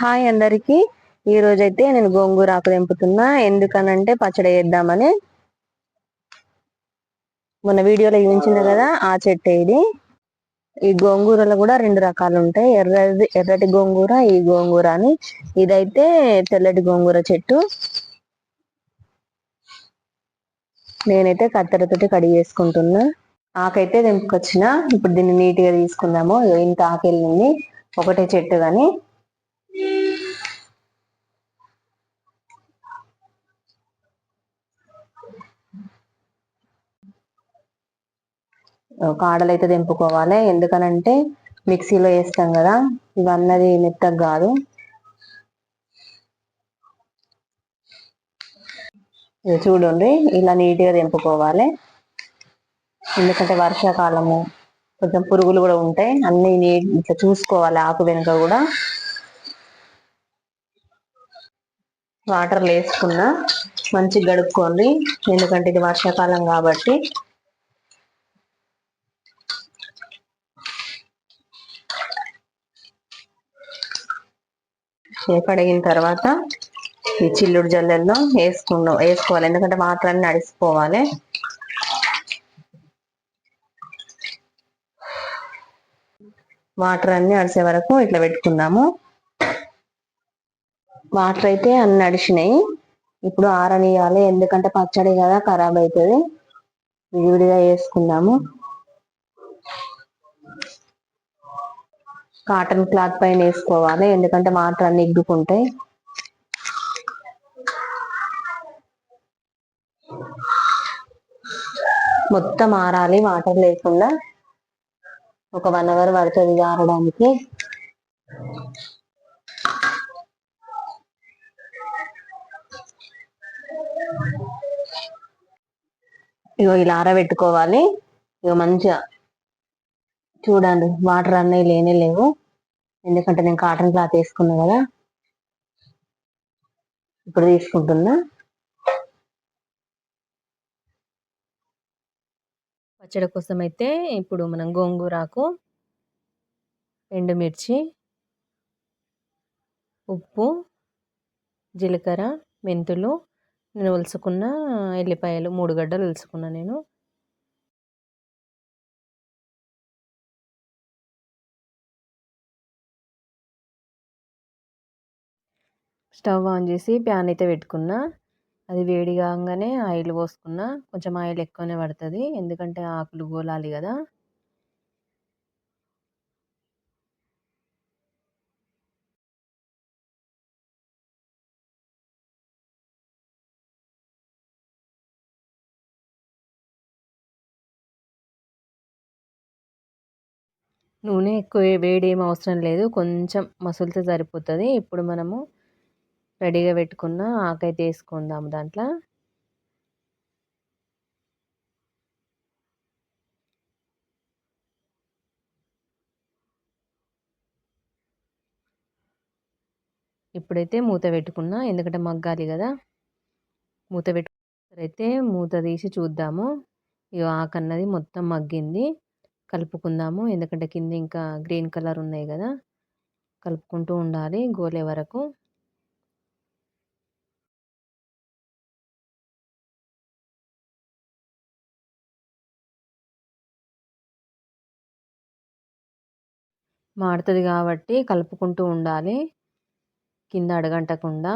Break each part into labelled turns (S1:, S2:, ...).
S1: Hi అందరికి. ఈ రోజైతే నేను గోంగూర ఆకు తెంపుతున్నా. ఎందుకనంటే పచ్చడి వేద్దామని మొన్న వీడియోలో చూపించింది కదా ఆ చెట్టు ఇది. ఈ గోంగూరలో కూడా రెండు రకాలు ఉంటాయి. ఎర్రది ఎర్రటి గోంగూర ఈ గోంగూర అని. ఇదైతే తెల్లటి గోంగూర చెట్టు. నేనైతే కత్తెరతోటి కడిగి వేసుకుంటున్నా ఆకైతే తెంపుకొచ్చిన. ఇప్పుడు దీన్ని నీట్గా తీసుకుందాము. ఇంత ఆకెళ్ళింది ఒకటే చెట్టు కానీ కాడలు అయితే తెంపుకోవాలి. ఎందుకనంటే మిక్సీలో వేస్తాం కదా ఇవన్నది మెత్తగా కాదు. చూడండి ఇలా నీట్గా తెంపుకోవాలి. ఎందుకంటే వర్షాకాలము కొంచెం పురుగులు కూడా ఉంటాయి. అన్ని నీట్ ఇట్లా చూసుకోవాలి ఆకు వెనుక కూడా. వాటర్లు వేసుకున్నా మంచిగా గడుక్కోండి ఎందుకంటే ఇది వర్షాకాలం కాబట్టి కడిగిన తర్వాత ఈ చిల్లుడు జల్లెల్లో వేసుకున్నాం వేసుకోవాలి. ఎందుకంటే వాటర్ అన్ని నడిచిపోవాలి వాటర్ అన్ని అడిసే వరకు ఇట్లా పెట్టుకున్నాము. వాటర్ అయితే అన్ని నడిచినాయి. ఇప్పుడు ఆరనియాలి ఎందుకంటే పచ్చడి కదా ఖరాబ్ అవుతుంది. విడివిడిగా వేసుకుందాము కాటన్ క్లాత్ పైన వేసుకోవాలి. ఎందుకంటే వాటర్ అన్ని మొత్తం ఆరాలి. వాటర్ లేకుండా ఒక వన్ అవర్ పడుతుంది ఆరడానికి ఇగో ఇలా ఆరబెట్టుకోవాలి. ఇగో మంచిగా చూడండి వాటర్ అన్నీ లేనే లేవు. ఎందుకంటే నేను కాటన్ క్లాత్ వేసుకున్నా కదా. ఇప్పుడు తీసుకుంటున్నా. పచ్చడి కోసం అయితే ఇప్పుడు మనం గోంగూరాకు ఎండుమిర్చి ఉప్పు జీలకర్ర మెంతులు నేను ఒలుసుకున్న ఎల్లిపాయలు మూడు గడ్డలు ఒలుసుకున్నా నేను. స్టవ్ ఆన్ చేసి ప్యాన్ అయితే పెట్టుకున్నా. అది వేడి కాగానే ఆయిల్ పోసుకున్న. కొంచెం ఆయిల్ ఎక్కువనే పడుతుంది. ఎందుకంటే ఆకులు గోలాలి కదా. నూనె ఎక్కువ వేడి ఏం అవసరం లేదు. కొంచెం మసులితే సరిపోతుంది. ఇప్పుడు మనము రెడీగా పెట్టుకున్న ఆకైతే వేసుకుందాము దాంట్లో. ఇప్పుడైతే మూత పెట్టుకున్నా ఎందుకంటే మగ్గాలి కదా. మూత పెట్టుకున్నైతే మూత తీసి చూద్దాము. ఇక ఆకన్నది మొత్తం మగ్గింది. కలుపుకుందాము ఎందుకంటే కింద ఇంకా గ్రీన్ కలర్ ఉన్నాయి కదా. కలుపుకుంటూ ఉండాలి గోలే వరకు. మాడుతుంది కాబట్టి కలుపుకుంటూ ఉండాలి. కింద అడగంటకుండా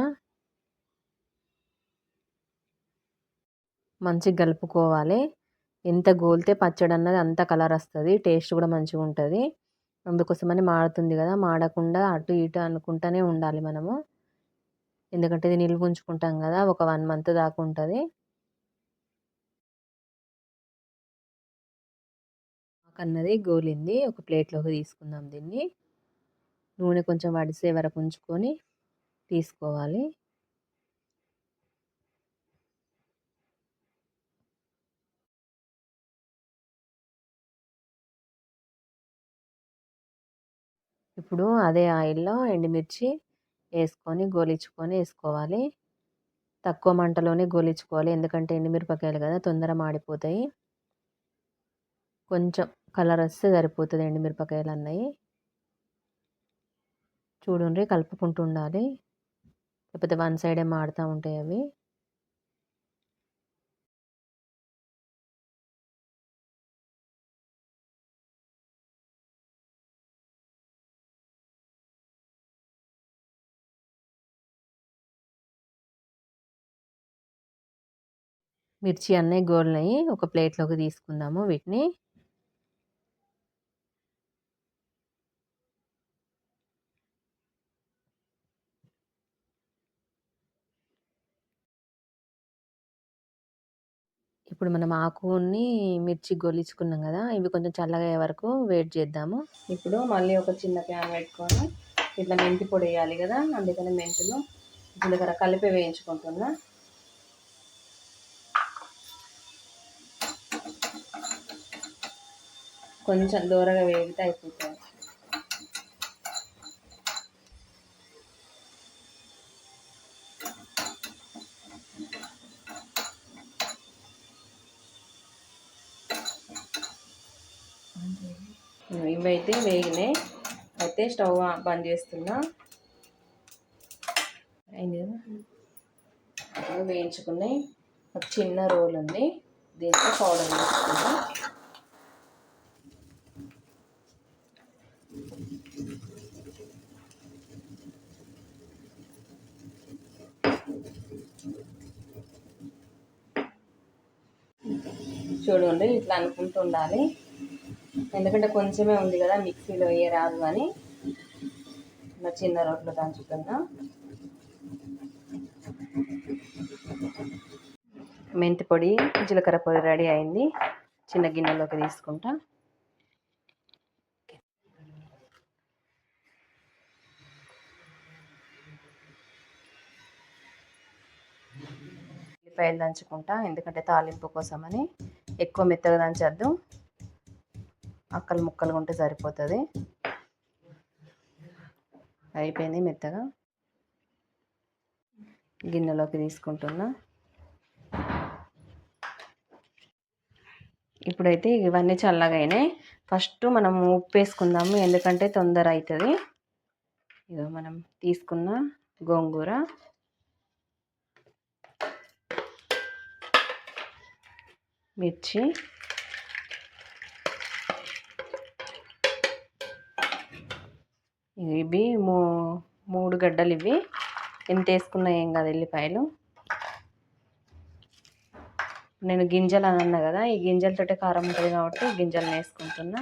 S1: మంచిగా కలుపుకోవాలి. ఎంత గోలితే పచ్చడి అన్నది అంత కలర్ వస్తుంది. టేస్ట్ కూడా మంచిగా ఉంటుంది. అందుకోసమని మాడుతుంది కదా. మాడకుండా అటు ఇటు అనుకుంటూనే ఉండాలి మనము. ఎందుకంటే ఇది నిల్వ ఉంచుకుంటాం కదా. ఒక వన్ మంత్ దాకా ఉంటుంది. అన్నది గోలింది. ఒక ప్లేట్లోకి తీసుకుందాం దీన్ని. నూనె కొంచెం వడిసే వరకు ఉంచుకొని తీసుకోవాలి. ఇప్పుడు అదే ఆయిల్లో ఎండుమిర్చి వేసుకొని గోలించుకొని వేసుకోవాలి. తక్కువ మంటలోనే గోలించుకోవాలి. ఎందుకంటే ఎండుమిరపకాయలు కదా తొందర మాడిపోతాయి కొంచెం కలర్ వస్తే సరిపోతుంది ఎండుమిరపకాయలు అన్నవి చూడండి కలుపుకుంటూ ఉండాలి. లేకపోతే వన్ సైడే మాడుతూ ఉంటాయి అవి. మిర్చి అన్నీ గోల్నయి. ఒక ప్లేట్లోకి తీసుకుందాము వీటిని. ఇప్పుడు మనం ఆకుని మిర్చి గొలిచుకున్నాం కదా ఇవి కొంచెం చల్లగా అయ్యే వరకు వెయిట్ చేద్దాము. ఇప్పుడు మళ్ళీ ఒక చిన్న ప్యాన్ పెట్టుకొని ఇట్లా మెంతి పొడి వేయాలి కదా అందుకని మెంతులు జీలకర్ర కలిపి వేయించుకుంటున్నా. కొంచెం దూరగా వేగితే అయిపోతుంది. ఇవైతే వేగినాయి. అయితే స్టవ్ బంద్ చేస్తున్నా. అయింది కదా? వేయించుకున్నాయి. ఒక చిన్న రోల్ ఉంది. దీంట్లో పౌడర్ వేసుకుందాం చూడండి ఇట్లా అనుకుంటూ ఉండాలి. ఎందుకంటే కొంచెమే ఉంది కదా మిక్సీలో ఏ రాదు అని. ఇలా చిన్న రోట్లో దంచుతున్నా. మెంతి పొడి జీలకర్ర పొడి రెడీ అయింది. చిన్న గిన్నెలోకి తీసుకుంటా. ఉల్లిపాయలు దంచుకుంటా ఎందుకంటే తాలింపు కోసమని. ఎక్కువ మెత్తగా దంచద్దు. అక్కలు ముక్కలు ఉంటే సరిపోతుంది. అయిపోయింది మెత్తగా. గిన్నెలోకి తీసుకుంటున్నా. ఇప్పుడైతే ఇవన్నీ చల్లగా అయినాయి. ఫస్ట్ మనం ఉప్పు వేసుకుందాము ఎందుకంటే తొందర అవుతుంది ఇదో మనం తీసుకున్న గోంగూర. మిర్చి. ఇవి మూ మూడు గడ్డలు ఇవి. ఎంత వేసుకున్నా ఏం కాదు ఎల్లిపాయలు. నేను గింజలు అని అన్నా కదా ఈ గింజలతోటే కారం ఉంటుంది కాబట్టి గింజలు వేసుకుంటున్నా.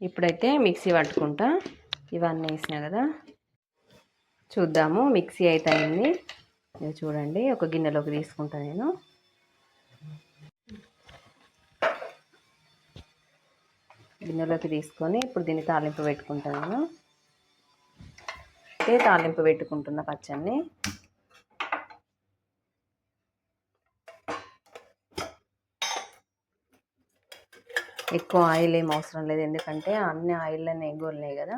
S1: ఇప్పుడైతే మిక్సీ పట్టుకుంటా. ఇవన్నీ వేసినా కదా. చూద్దాము మిక్సీ అయితే అయింది ఇది చూడండి ఒక గిన్నెలోకి తీసుకుంటా నేను. గిన్నెలోకి తీసుకొని ఇప్పుడు దీన్ని తాలింపు పెట్టుకుంటాను నేను. అయితే తాలింపు పెట్టుకుంటున్న పచ్చడిని ఎక్కువ ఆయిల్ ఏం అవసరం లేదు ఎందుకంటే అన్ని ఆయిల్లోనే ఎగ్గోలినాయి కదా.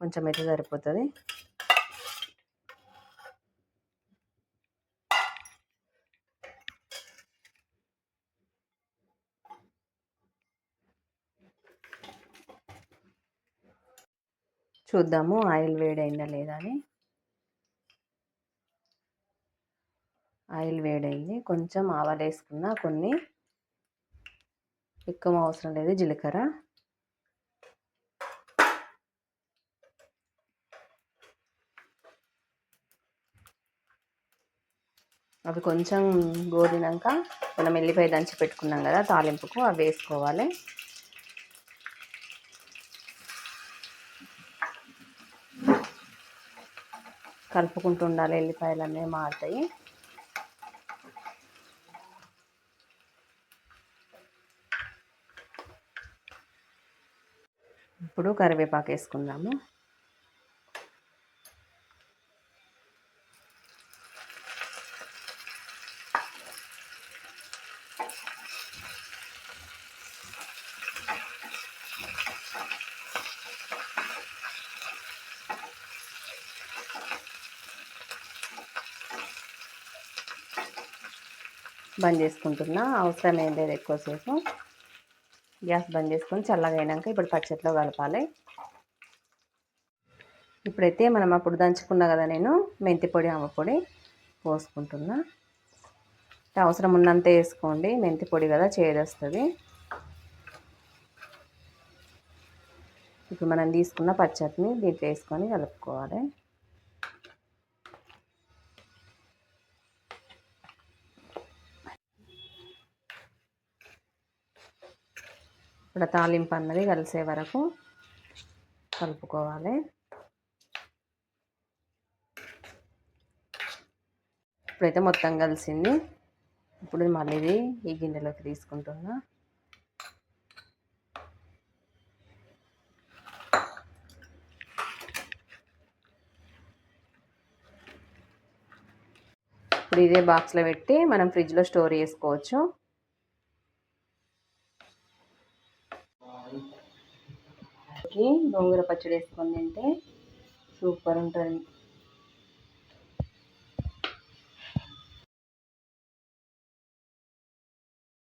S1: కొంచెం అయితే సరిపోతుంది. చూద్దాము ఆయిల్ వేడైందా లేదా అని. ఆయిల్ వేడైంది. కొంచెం ఆవాలు వేసుకున్న కొన్ని. ఎక్కువ అవసరం లేదు జీలకర్ర. అవి కొంచెం గోరినాక మనం ఎల్లిపాయ దంచి పెట్టుకున్నాం కదా తాలింపుకు అవి వేసుకోవాలి. కలుపుకుంటూ ఉండాలి. ఎల్లిపాయలు అనేవి మారుతాయి. ఇప్పుడు కరివేపాకు వేసుకుందాము. బంద్ చేసుకుంటున్నా. అవసరం ఏం లేదు ఎక్కువసేపు గ్యాస్ బంద్ చేసుకొని చల్లగా అయినాక ఇప్పుడు పచ్చట్లో కలపాలి. ఇప్పుడైతే మనం అప్పుడు దంచుకున్నా కదా నేను మెంతి పొడి ఆమె పొడి పోసుకుంటున్నా. అవసరం ఉన్నంత వేసుకోండి. మెంతి పొడి కదా చేదొస్తుంది. ఇప్పుడు మనం తీసుకున్న పచ్చడిని దీంట్లో వేసుకొని కలుపుకోవాలి. ఇప్పుడు తాలింపు అన్నది కలిసే వరకు కలుపుకోవాలి. ఇప్పుడైతే మొత్తం కలిసింది. ఇప్పుడు మళ్ళీ ఇది ఈ గిన్నెలోకి తీసుకుంటున్నా. ఇప్పుడు ఇదే బాక్స్లో పెట్టి మనం ఫ్రిడ్జ్లో స్టోర్ చేసుకోవచ్చు. గోంగూర పచ్చడి వేసుకొని తింటే సూపర్ ఉంటుంది.